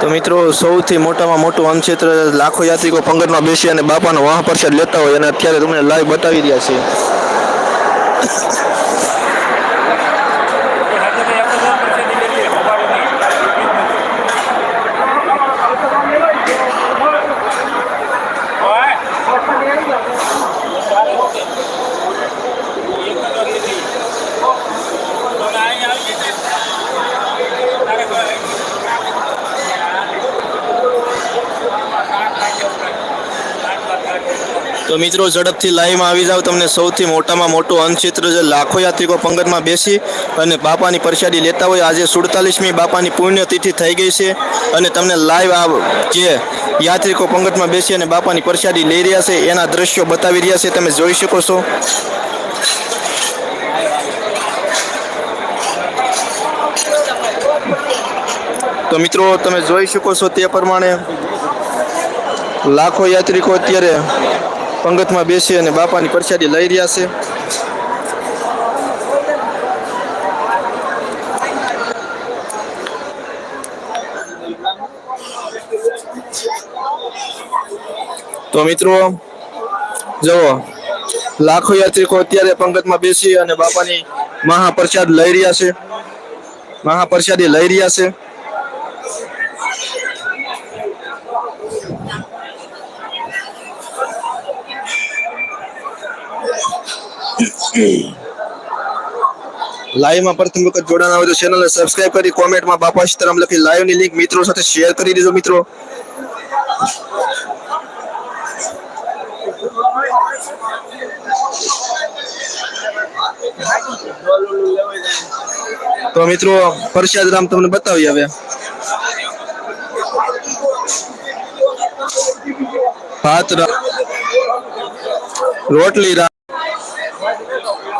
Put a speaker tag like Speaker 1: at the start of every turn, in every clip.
Speaker 1: તો મિત્રો, સૌથી મોટામાં મોટું અન્નક્ષેત્ર લાખો યાત્રિકો પંગતમાં બેસી અને બાપાનો વાહ પ્રસાદ લેતા હોય અને અત્યારે તમને લાઈવ બતાવી રહ્યા છે. તો મિત્રો, ઝડપથી લાઈવમાં આવી જાવ તમને સૌથી મોટામાં મોટું અન્નક્ષેત્ર છે લાખો યાત્રિકો પંગતમાં બેસી અને બાપાની પ્રસાદી લેતા હોય. આજે સુડતાલીસમી બાપાની પુણ્યતિથિ થઈ ગઈ છે અને તમને લાઈવ આ જે યાત્રિકો પંગતમાં બેસી અને બાપાની પ્રસાદી લઈ રહ્યા છે, એના દ્રશ્યો બતાવી રહ્યા છે. તમે જોઈ શકો છો. તો મિત્રો, તમે જોઈ શકો છો તે પ્રમાણે લાખો યાત્રિકો અત્યારે પંગતમાં બેસી અને બાપાની પ્રસાદી લઈ રહ્યા છે. તો મિત્રો, જુઓ, લાખો યાત્રિકો અત્યારે પંગતમાં બેસી અને બાપાની મહાપ્રસાદ લઈ રહ્યા છે. મહાપ્રસાદી લઈ રહ્યા છે. લાઈવમાં પ્રથમ વખત જોડાણ આવે તો ચેનલને સબસ્ક્રાઇબ કરી કોમેન્ટમાં બાપા સીતારામ લખી લાઈવની લિંક મિત્રો સાથે શેર કરી દેજો મિત્રો. તો મિત્રો, પરસાદ રામ તમને બતાવી હવે. ભાત રોટલી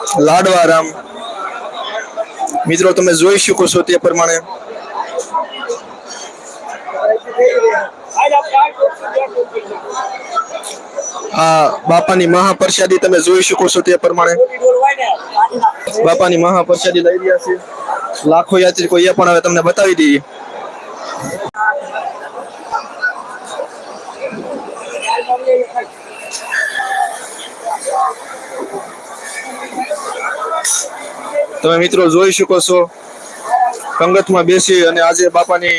Speaker 1: રામ લાડવા રામ મિત્રો, તમે જોઈ શકો છો તે પ્રમાણે. આ બાપાની મહાપ્રસાદી તમે જોઈ શકો છો તે પ્રમાણે. બાપાની મહાપ્રસાદી લઈ રહ્યા છે. લાખો યાત્રિકો એ પણ હવે તમને બતાવી દઈએ. તમે મિત્રો જોઈ શકો છો. પંગતમાં બેસી અને આજે બાપાની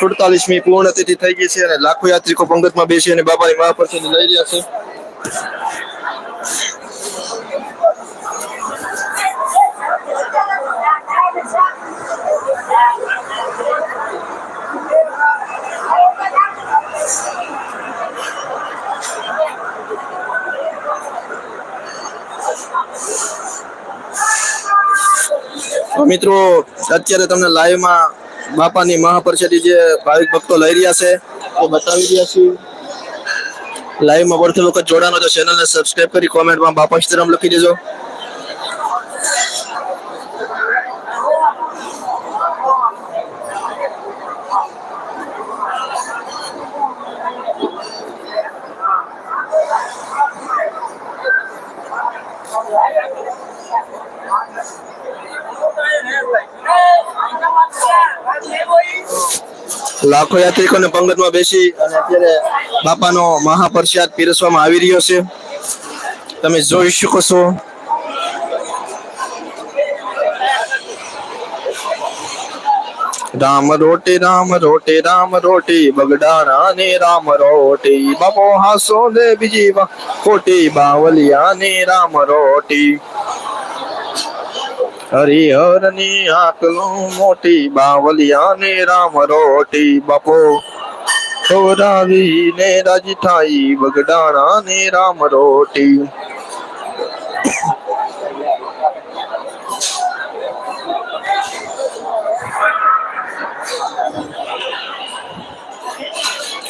Speaker 1: સુડતાલીસમી પૂર્ણતિથિ થઈ ગઈ છે અને લાખો યાત્રિકો પંગતમાં બેસી અને બાપાની મહાપ્રસાદી લઈ રહ્યા છે. મિત્રો, અત્યારે તમને લાઈવમાં બાપાની મહાપ્રસાદી જે ભાવિક ભક્તો લઈ રહ્યા છે એ બતાવી રહ્યા છીએ. લાઈવમાં પ્રથમ વખત જોડાનો તો ચેનલને સબસ્ક્રાઇબ કરી કોમેન્ટમાં બાપા સીતારામ લખી દેજો. લાખો યાત્રિકોને પંગતમાં બેસી અને અત્યારે બાપાનો મહાપ્રસાદ પીરસવામાં આવી રહ્યો છે. તમે જોઈ શકો છો. રામ રોટી રામ રોટી રામ રોટી બગડાણા ને રામ રોટી, બાપો હાસો ને બીજી ખોટી બાવલિયા ને રામ રોટી. હરિહરની આકલું મોટી બાવલિયા ને રામ રોટી બાપો. છોરાવી ને રાજઠાઈ બગડાણા ને રામ રોટી.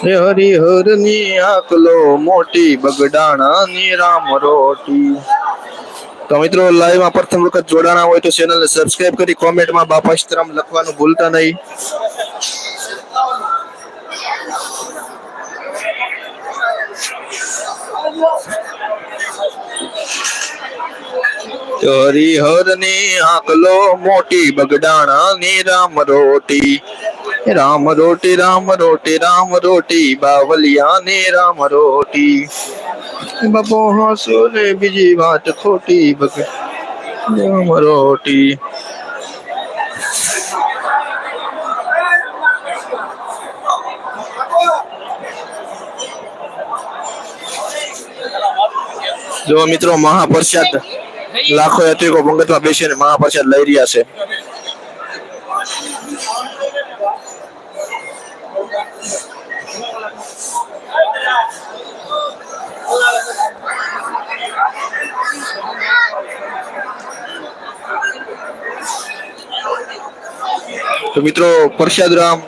Speaker 1: હરિહરની આકલો મોટી બગડાણા ની રામ રોટી. તો મિત્રો લાઈવમાં પ્રથમ વખત જોડાણા હોય તો ચેનલને સબસ્ક્રાઇબ કરી કોમેન્ટમાં બાપા સીતારામ લખવાનું ભૂલતા નહીં. હરિહરની આકલો મોટી બગડાણા ની રામ રોટી. રામ રોટી રામ રોટી રામ રોટી બાવલિયા ને રામ રોટી બાપો હાસો ને બીજી વાત ખોટી રામ રોટી જો મિત્રો, મહાપ્રસાદ લાખો યાત્રિકો પંગતમાં બેસીને મહાપ્રસાદ લઈ રહ્યા છે. તો મિત્રો પ્રસાદ રામ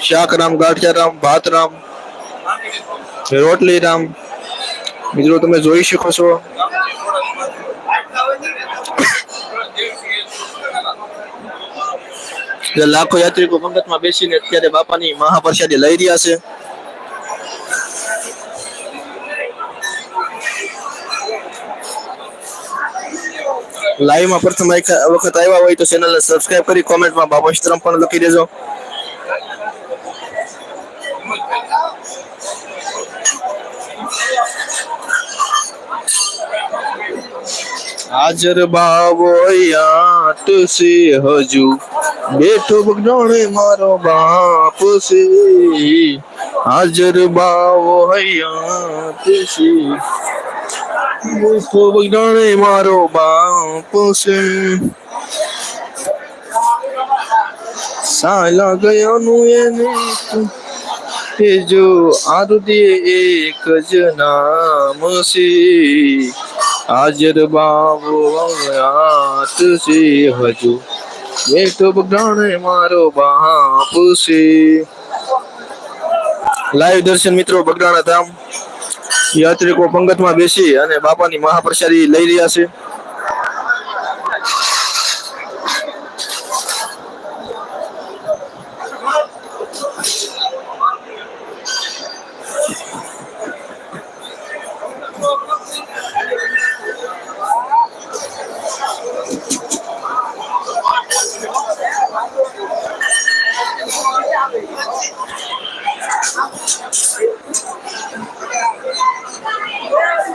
Speaker 1: શાક રામ ગાંઠિયા રામ ભાત રામ રોટલી રામ મિત્રો, તમે જોઈ શકો છો. જે લાખો યાત્રિકો પંગતમાં બેસીને અત્યારે બાપાની મહાપ્રસાદી લઈ રહ્યા છે. લાઈવમાં પ્રથમ વખત આવ્યા હોય તો ચેનલને સબસ્ક્રાઇબ કરી કોમેન્ટમાં બાપા સ્ત્રમ પણ લખી દેજો. હાજર બાવો યાત છે હજુ. બેઠો બગડોણે મારો બાપ છે. હાજર બાવો હયાત સે બેઠો બગડોણે મારો બાપ છે. સાલા ગયાનું એને એ જો આરુદે એક જ નામ છે. હાજર બાબો યાત છે હજુ. બેઠો ગણે મારો બાપ છે. લાઈવ દર્શન મિત્રો બગડાણા ધામ. યાત્રિકો પંગતમાં બેસી અને બાપાની મહાપ્રસાદી લઈ રહ્યા છે.